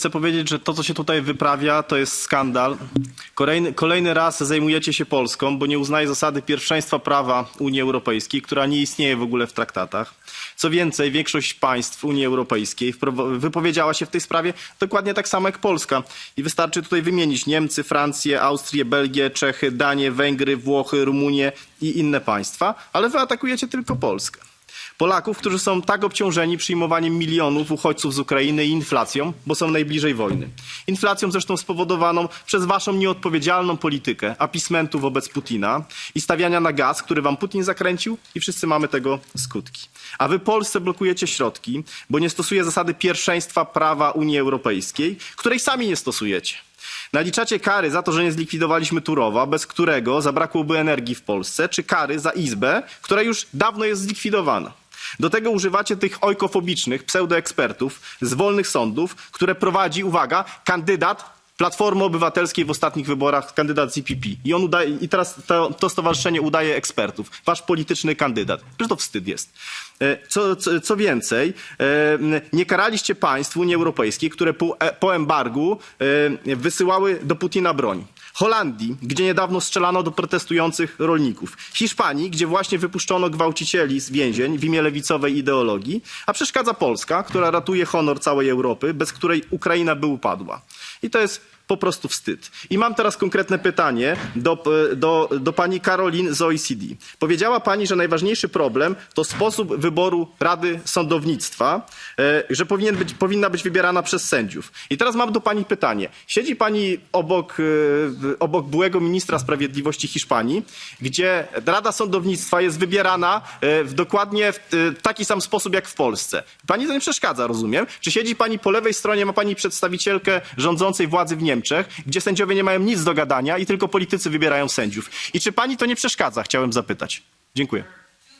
chcę powiedzieć, że to, co się tutaj wyprawia, to jest skandal. Kolejny, kolejny raz zajmujecie się Polską, bo nie uznaje zasady pierwszeństwa prawa Unii Europejskiej, która nie istnieje w ogóle w traktatach. Co więcej, większość państw Unii Europejskiej wypowiedziała się w tej sprawie dokładnie tak samo jak Polska. I wystarczy tutaj wymienić Niemcy, Francję, Austrię, Belgię, Czechy, Danię, Węgry, Włochy, Rumunię i inne państwa, ale wy atakujecie tylko Polskę. Polaków, którzy są tak obciążeni przyjmowaniem milionów uchodźców z Ukrainy i inflacją, bo są najbliżej wojny. Inflacją zresztą spowodowaną przez waszą nieodpowiedzialną politykę apismentu wobec Putina i stawiania na gaz, który wam Putin zakręcił i wszyscy mamy tego skutki. A wy Polsce blokujecie środki, bo nie stosuje zasady pierwszeństwa prawa Unii Europejskiej, której sami nie stosujecie. Naliczacie kary za to, że nie zlikwidowaliśmy Turowa, bez którego zabrakłoby energii w Polsce, czy kary za Izbę, która już dawno jest zlikwidowana. Do tego używacie tych ojkofobicznych pseudoekspertów z wolnych sądów, które prowadzi, uwaga, kandydat Platformy Obywatelskiej w ostatnich wyborach, kandydat z. I, on udaje, i teraz to, to stowarzyszenie udaje ekspertów. Wasz polityczny kandydat. Przecież to wstyd jest. E, Co, co, co więcej, e, nie karaliście państw Unii Europejskiej, które po, e, po embargu wysyłały do Putina broń. Holandii, gdzie niedawno strzelano do protestujących rolników. Hiszpanii, gdzie właśnie wypuszczono gwałcicieli z więzień w imię lewicowej ideologii. A przeszkadza Polska, która ratuje honor całej Europy, bez której Ukraina by upadła. I to jest po prostu wstyd. I mam teraz konkretne pytanie do, do, do pani Karolin z OECD. Powiedziała pani, że najważniejszy problem to sposób wyboru Rady Sądownictwa, e, że powinien być, powinna być wybierana przez sędziów. I teraz mam do pani pytanie. Siedzi pani obok, e, obok byłego ministra sprawiedliwości Hiszpanii, gdzie Rada Sądownictwa jest wybierana e, w dokładnie w taki sam sposób jak w Polsce. Pani to nie przeszkadza, rozumiem? Czy siedzi pani po lewej stronie, ma pani przedstawicielkę rządzącej władzy w Niemczech, gdzie sędziowie nie mają nic do gadania i tylko politycy wybierają sędziów. I czy pani to nie przeszkadza? Chciałem zapytać. Dziękuję.